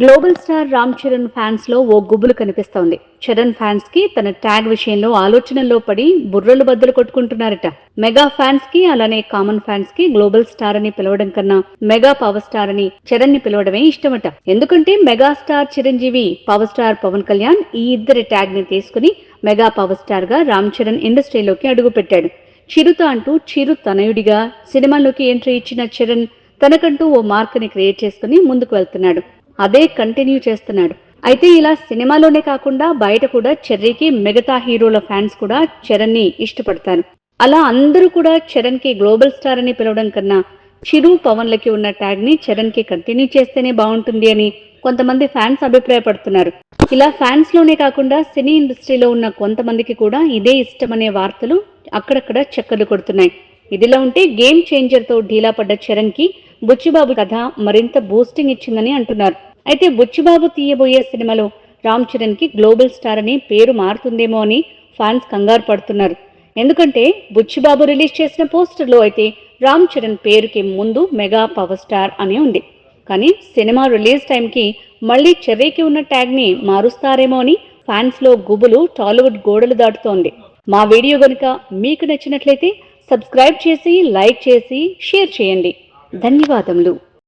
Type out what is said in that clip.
Global star Ram Charan ఫ్యాన్స్లో ఓ గుబులు కనిపిస్తోంది. చరణ్ ఫ్యాన్స్కి తన ట్యాగ్ విషయంలో ఆలోచనల్లో పడి బుర్రలు బద్దలు కొట్టుకుంటున్నారట. మెగా ఫ్యాన్స్కి అలానే కామన్ ఫ్యాన్స్కి గ్లోబల్ స్టార్ అని పిలవడం కన్నా మెగా పవర్ స్టార్ అని చరణ్ని పిలవడమే ఇష్టమట. ఎందుకంటే mega star Chiranjeevi power star Pawan Kalyan ఈ ఇద్దరి ట్యాగ్ని తీసుకుని మెగా పవర్ స్టార్గా రామ్ చరణ్ ఇండస్ట్రీలోకి అడుగుపెట్టాడు చిరుత అంటూ చిరు తనయుడిగా సినిమాలోకి ఎంట్రీ ఇచ్చిన చరణ్ తనకంటూ ఓ మార్క్ని క్రియేట్ చేసుకుని ముందుకు వెళ్తున్నాడు. అదే కంటిన్యూ చేస్తున్నాడు. అయితే ఇలా సినిమాలోనే కాకుండా బయట కూడా చెర్రీకి మిగతా హీరోల ఫ్యాన్స్ కూడా చరణ్ని ఇష్టపడతారు. అలా అందరూ కూడా చరణ్కి గ్లోబల్ స్టార్ అని పిలవడం కన్నా చిరు పవన్లకి ఉన్న ట్యాగ్ని చరణ్కి కంటిన్యూ చేస్తేనే బాగుంటుంది అని కొంతమంది ఫ్యాన్స్ అభిప్రాయపడుతున్నారు. ఇలా ఫ్యాన్స్లోనే కాకుండా సినీ ఇండస్ట్రీలో ఉన్న కొంతమందికి కూడా ఇదే ఇష్టమనే వార్తలు అక్కడక్కడ చక్కర్లు కొడుతున్నాయి. ఇదిలా ఉంటే గేమ్ చేంజర్తో ఢీలా పడ్డ చరణ్కి బుచ్చిబాబు కథ మరింత బూస్టింగ్ ఇచ్చిందని అంటున్నారు. అయితే బుచ్చిబాబు తీయబోయే సినిమాలో రామ్ చరణ్కి గ్లోబల్ స్టార్ అని పేరు మారుతుందేమో అని ఫ్యాన్స్ కంగారు పడుతున్నారు. ఎందుకంటే బుచ్చిబాబు రిలీజ్ చేసిన పోస్టర్లో అయితే రామ్ చరణ్ పేరుకి ముందు మెగా పవర్ స్టార్ అని ఉంది. కానీ సినిమా రిలీజ్ టైంకి మళ్ళీ చెర్రీకి ఉన్న ట్యాగ్ని మారుస్తారేమో అని ఫ్యాన్స్లో గుబులు టాలీవుడ్ గోడలు దాటుతోంది. మా వీడియో గనుక మీకు నచ్చినట్లయితే సబ్స్క్రైబ్ చేసి లైక్ చేసి షేర్ చేయండి. ధన్యవాదములు.